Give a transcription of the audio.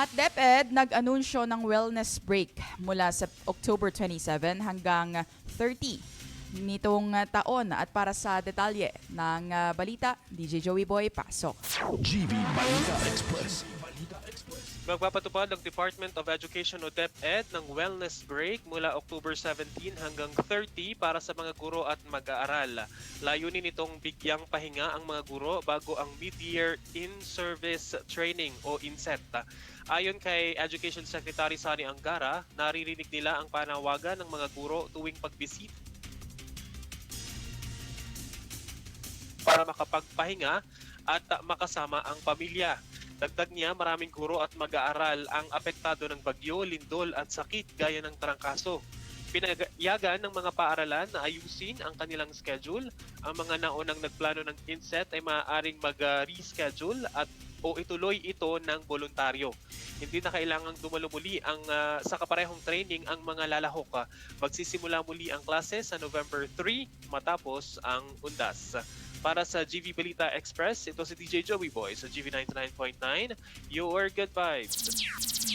At DepEd nag-anunsyo ng wellness break mula sa October 27 hanggang 30 nitong uh, taon. At para sa detalye ng uh, balita, DJ Joey Boy, pasok. GB Balita Express. Magpapatupad ang Department of Education o DepEd ng wellness break mula October 17 hanggang 30 para sa mga guro at mag-aaral. Layunin itong bigyang pahinga ang mga guro bago ang mid-year in-service training o INSET. Ayon kay Education Secretary Sani Angara, naririnig nila ang panawagan ng mga guro tuwing pagbisita para makapagpahinga at makasama ang pamilya. Dagdag niya, maraming guro at mag-aaral ang apektado ng bagyo, lindol at sakit gaya ng trangkaso. Pinayagan ng mga paaralan na ayusin ang kanilang schedule. Ang mga naunang nagplano ng inset ay maaaring mag-reschedule at o ituloy ito ng voluntaryo. Hindi na kailangang dumalo muli ang ah, sa kaparehong training ang mga lalahok. Magsisimula muli ang klase sa November 3 matapos ang undas. Para sa GV Balita Express, ito si DJ Joey Boy sa GV 99.9. Your good vibes.